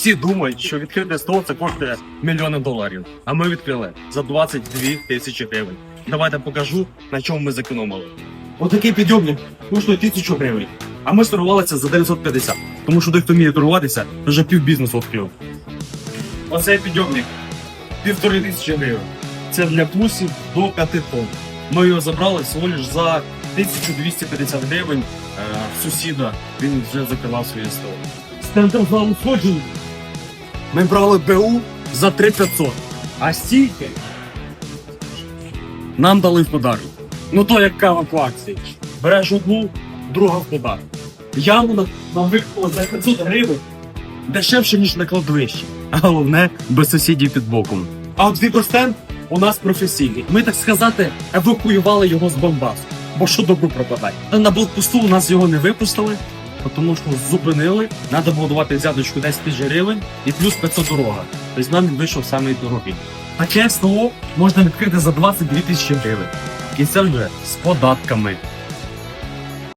Всі думають, що відкрити СТО це коштує мільйони доларів. А ми відкрили за 22 тисячі гривень. Давайте покажу, на чому ми зекономили. Отакий підйомник коштує тисячу гривень. А ми торгувалися за 950. Тому що хто вміє торгуватися, вже пів бізнесу відкрив. Оцей підйомник півтори тисячі гривень. Це для плюсів до 5 тонн. Ми його забрали всього лиш за 1250 гривень е, сусіда. Він вже закривав своє СТО. Стендом залу сходження. Ми брали БУ за 3500. А стільки нам дали в подарунок. Ну то як кава по акції. Береш одну, друга в подарунок. Яму нам викупили за 500 гривень дешевше, ніж на кладовищі. А головне, без сусідів під боком. А от Віберстенд у нас професійний. Ми, так сказати, евакуювали його з Бомбасу. Бо що добру пропадає. На блокпосту у нас його не випустили, тому що зупинили. Треба було давати взяточку 10 тисяч гривень і плюс 500 дорога. Тобто нам вийшов саме дорогий. Таке СТО можна відкрити за 22 тисячі гривень. І це вже з податками.